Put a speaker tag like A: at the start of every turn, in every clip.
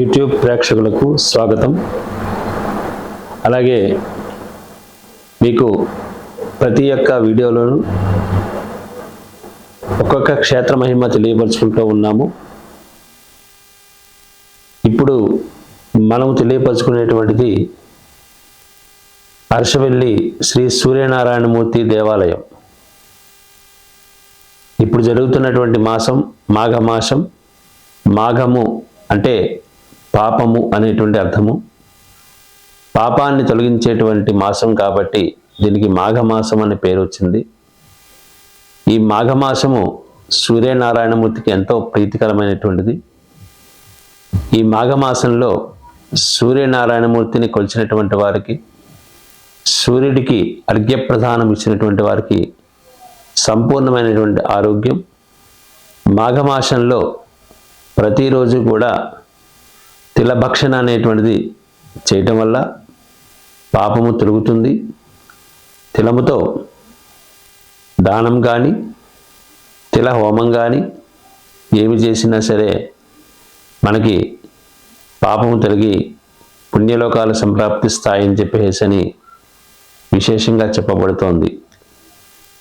A: YouTube ప్రేక్షకులకు స్వాగతం. అలాగే మీకు ప్రతి ఒక్క వీడియోలోనూ ఒక్కొక్క క్షేత్ర మహిమ తెలియపరుచుకుంటూ ఉన్నాము. ఇప్పుడు మనం తెలియపరుచుకునేటువంటిది హర్షవెల్లి శ్రీ సూర్యనారాయణమూర్తి దేవాలయం. ఇప్పుడు జరుగుతున్నటువంటి మాసం మాఘమాసం. మాఘము అంటే పాపము అనేటువంటి అర్థము. పాపాన్ని తొలగించేటువంటి మాసం కాబట్టి దీనికి మాఘమాసం అనే పేరు వచ్చింది. ఈ మాఘమాసము సూర్యనారాయణమూర్తికి ఎంతో ప్రీతికరమైనటువంటిది. ఈ మాఘమాసంలో సూర్యనారాయణమూర్తిని కొలిచినటువంటి వారికి సూర్యుడికి అర్ఘ్యప్రధానం ఇచ్చినటువంటి వారికి సంపూర్ణమైనటువంటి ఆరోగ్యం. మాఘమాసంలో ప్రతిరోజు కూడా తిలభక్షణ అనేటువంటిది చేయటం వల్ల పాపము తొలుగుతుంది. తిలముతో దానం కానీ తిల హోమం కానీ ఏమి చేసినా సరే మనకి పాపము తొలగి పుణ్యలోకాలు సంప్రాప్తిస్తాయని చెప్పేసి అని విశేషంగా చెప్పబడుతోంది.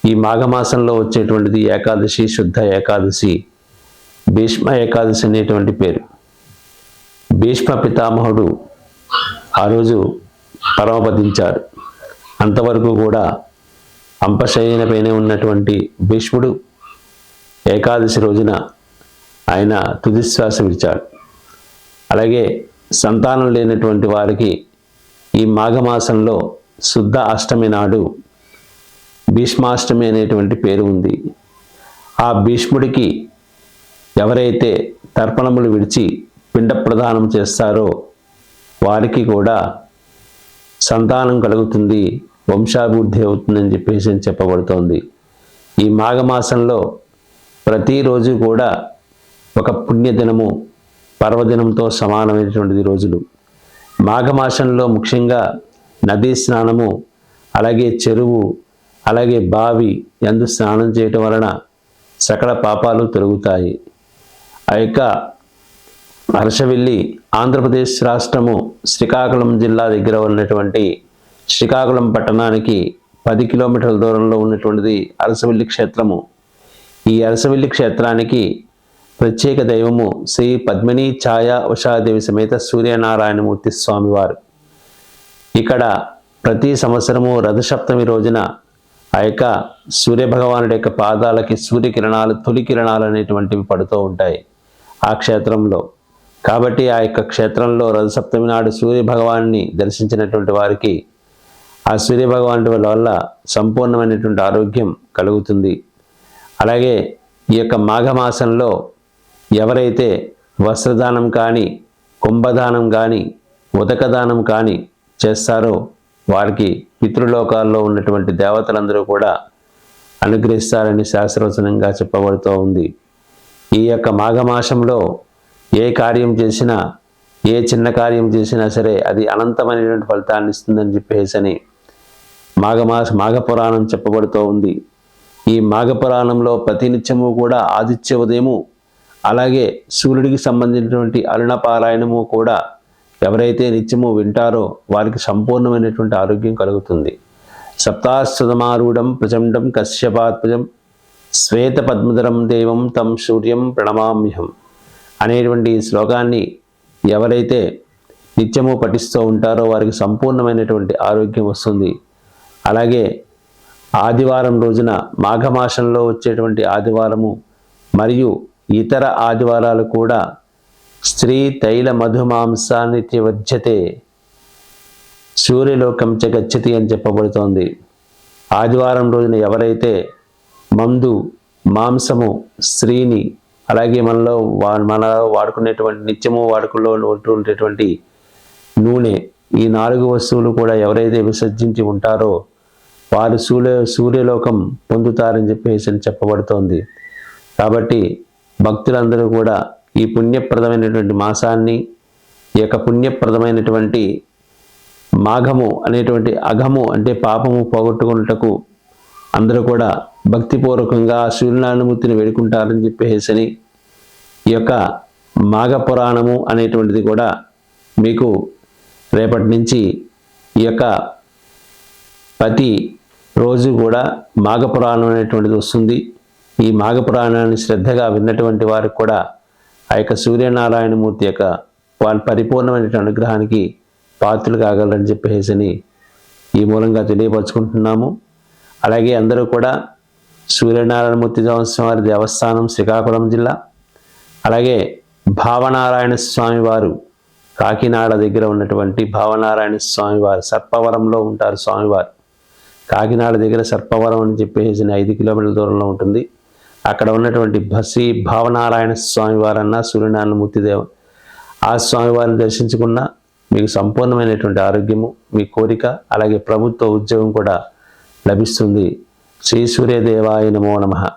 A: ఈ మాఘమాసంలో వచ్చేటువంటిది ఏకాదశి శుద్ధ ఏకాదశి భీష్మ ఏకాదశి అనేటువంటి పేరు. భీష్మ పితామహుడు ఆ రోజు పరమపదించారు. అంతవరకు కూడా అంపశయనపైనే ఉన్నటువంటి భీష్ముడు ఏకాదశి రోజున ఆయన తుదిశ్వాస విడిచాడు అలాగే సంతానం లేనటువంటి వారికి ఈ మాఘమాసంలో శుద్ధ అష్టమి నాడు భీష్మాష్టమి అనేటువంటి పేరు ఉంది. ఆ భీష్ముడికి ఎవరైతే తర్పణములు విడిచి పిండ ప్రదానం చేస్తారో వారికి కూడా సంతానం కలుగుతుంది వంశాభివృద్ధి అవుతుందని చెప్పేసి చెప్పబడుతోంది. ఈ మాఘమాసంలో ప్రతిరోజు కూడా ఒక పుణ్యదినము పర్వదినంతో సమానమైనటువంటిది రోజులు. మాఘమాసంలో ముఖ్యంగా నదీ స్నానము అలాగే చెరువు అలాగే బావి ఎందు స్నానం చేయటం వలన సకల పాపాలు తొలగుతాయి. ఆ యొక్క హర్షవెల్లి ఆంధ్రప్రదేశ్ రాష్ట్రము శ్రీకాకుళం జిల్లా దగ్గర ఉన్నటువంటి శ్రీకాకుళం పట్టణానికి పది కిలోమీటర్ల దూరంలో ఉన్నటువంటిది అరసవెల్లి క్షేత్రము. ఈ అరసవెల్లి క్షేత్రానికి ప్రత్యేక దైవము శ్రీ పద్మిని ఛాయా ఉషాదేవి సమేత సూర్యనారాయణమూర్తి స్వామివారు. ఇక్కడ ప్రతి సంవత్సరము రథసప్తమి రోజున ఆ యొక్క సూర్యభగవానుడి యొక్క పాదాలకి సూర్యకిరణాలు తొలి కిరణాలు అనేటువంటివి పడుతూ ఉంటాయి ఆ క్షేత్రంలో. కాబట్టి ఆ యొక్క క్షేత్రంలో రథసప్తమి నాడు సూర్యభగవాన్ని దర్శించినటువంటి వారికి ఆ సూర్యభగవానుడి వల్ల సంపూర్ణమైనటువంటి ఆరోగ్యం కలుగుతుంది. అలాగే ఈ యొక్క మాఘమాసంలో ఎవరైతే వస్త్రదానం కానీ కుంభదానం కానీ ఉదకదానం కానీ చేస్తారో వారికి పితృలోకాల్లో ఉన్నటువంటి దేవతలందరూ కూడా అనుగ్రహిస్తారని శాస్త్రవచనంగా చెప్పబడుతూ ఉంది. ఈ యొక్క మాఘమాసంలో ఏ కార్యం చేసినా ఏ చిన్న కార్యం చేసినా సరే అది అనంతమైనటువంటి ఫలితాన్ని ఇస్తుందని చెప్పేసి అని మాఘమాస మాఘపురాణం చెప్పబడుతూ ఉంది. ఈ మాఘపురాణంలో ప్రతినిత్యము కూడా ఆదిత్య ఉదయము అలాగే సూర్యుడికి సంబంధించినటువంటి అరుణపారాయణము కూడా ఎవరైతే నిత్యము వింటారో వారికి సంపూర్ణమైనటువంటి ఆరోగ్యం కలుగుతుంది. సప్తాశ్వతమారూఢం ప్రచండం కశ్యపాత్మజం శ్వేత పద్మధరం దేవం తం సూర్యం ప్రణమామ్యహం. అనేటువంటి శ్లోకాన్ని ఎవరైతే నిత్యము పఠిస్తూ ఉంటారో వారికి సంపూర్ణమైనటువంటి ఆరోగ్యం వస్తుంది. అలాగే ఆదివారం రోజున మాఘమాసంలో వచ్చేటువంటి ఆదివారము మరియు ఇతర ఆదివారాలు కూడా స్త్రీ తైల మధుమాంసాన్ని నిత్యవర్జతే సూర్యలోకం చ గచ్చతి అని చెప్పబడుతోంది. ఆదివారం రోజున ఎవరైతే మందు మాంసము స్త్రీని అలాగే మనలో వా మన వాడుకునేటువంటి నిత్యము వాడుకలో ఉండేటువంటి నూనె ఈ నాలుగు వస్తువులు కూడా ఎవరైతే విసర్జించి ఉంటారో వారు సూర్య సూర్యలోకం పొందుతారని చెప్పేసి చెప్పబడుతోంది. కాబట్టి భక్తులందరూ కూడా ఈ పుణ్యప్రదమైనటువంటి మాసాన్ని ఈ యొక్క పుణ్యప్రదమైనటువంటి మాఘము అనేటువంటి అఘము అంటే పాపము పోగొట్టుకున్నటకు అందరూ కూడా భక్తిపూర్వకంగా సూర్యనారాయణమూర్తిని వేడుకుంటారని చెప్పేసి ఈ యొక్క మాఘ పురాణము అనేటువంటిది కూడా మీకు రేపటి నుంచి ఈ యొక్క ప్రతి రోజు కూడా మాఘ పురాణం అనేటువంటిది వస్తుంది. ఈ మాఘ పురాణాన్ని శ్రద్ధగా విన్నటువంటి వారికి కూడా ఆ యొక్క సూర్యనారాయణమూర్తి యొక్క వాళ్ళ పరిపూర్ణమైనటువంటి అనుగ్రహానికి పాత్రలు కాగలరని చెప్పేసి ఈ మూలంగా తెలియపరుచుకుంటున్నాము. అలాగే అందరూ కూడా సూర్యనారాయణమూర్తి స్వామి దేవస్థానం శ్రీకాకుళం జిల్లా అలాగే భావనారాయణ స్వామి వారు కాకినాడ దగ్గర ఉన్నటువంటి భావనారాయణ స్వామివారు సర్పవరంలో ఉంటారు స్వామివారు. కాకినాడ దగ్గర సర్పవరం అని చెప్పేసి ఐదు కిలోమీటర్ల దూరంలో ఉంటుంది. అక్కడ ఉన్నటువంటి భసి భావనారాయణ స్వామివారు అన్న సూర్యనారాయణమూర్తి దేవ ఆ స్వామివారిని దర్శించుకున్న మీకు సంపూర్ణమైనటువంటి ఆరోగ్యము మీ కోరిక అలాగే ప్రభుత్వ ఉద్యోగం కూడా లభిస్తుంది. శ్రీ సూర్యదేవాయ నమో నమః.